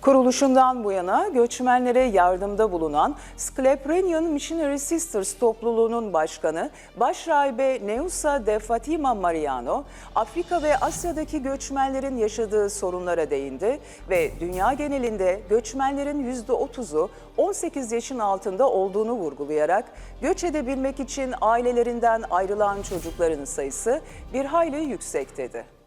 Kuruluşundan bu yana göçmenlere yardımda bulunan Skleprenian Missionary Sisters topluluğunun başkanı Başrahibe Neusa de Fatima Mariano, Afrika ve Asya'daki göçmenlerin yaşadığı sorunlara değindi ve dünya genelinde göçmenlerin %30'u 18 yaşın altında olduğunu vurgulayarak göç edebilmek için ailelerinden ayrılan çocukların sayısı bir hayli yüksek dedi.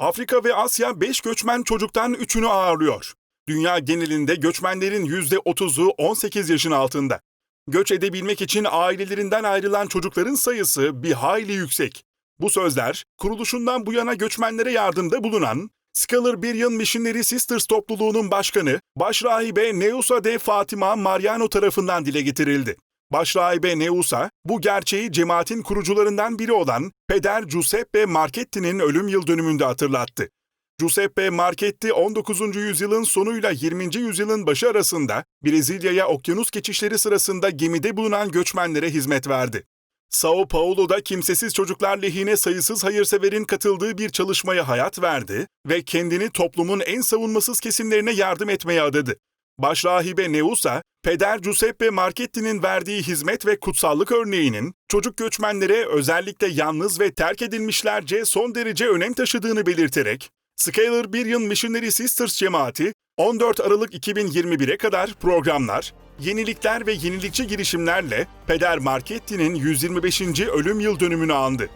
Afrika ve Asya 5 göçmen çocuktan 3'ünü ağırlıyor. Dünya genelinde göçmenlerin %30'u 18 yaşın altında. Göç edebilmek için ailelerinden ayrılan çocukların sayısı bir hayli yüksek. Bu sözler kuruluşundan bu yana göçmenlere yardımda bulunan Scholar Biryan Missionary Sisters topluluğunun başkanı Başrahibe Neusa de Fatima Mariano tarafından dile getirildi. Başrahibe Neusa, bu gerçeği cemaatin kurucularından biri olan Peder Giuseppe Marchetti'nin ölüm yıl dönümünde hatırlattı. Giuseppe Marchetti 19. yüzyılın sonuyla 20. yüzyılın başı arasında Brezilya'ya okyanus geçişleri sırasında gemide bulunan göçmenlere hizmet verdi. Sao Paulo'da kimsesiz çocuklar lehine sayısız hayırseverin katıldığı bir çalışmaya hayat verdi ve kendini toplumun en savunmasız kesimlerine yardım etmeye adadı. Başrahibe Neusa, Peder Giuseppe Marchetti'nin verdiği hizmet ve kutsallık örneğinin çocuk göçmenlere özellikle yalnız ve terk edilmişlerce son derece önem taşıdığını belirterek, Scalar Biryan Missionary Sisters cemaati 14 Aralık 2021'e kadar programlar, yenilikler ve yenilikçi girişimlerle Peder Marchetti'nin 125. ölüm yıl dönümünü andı.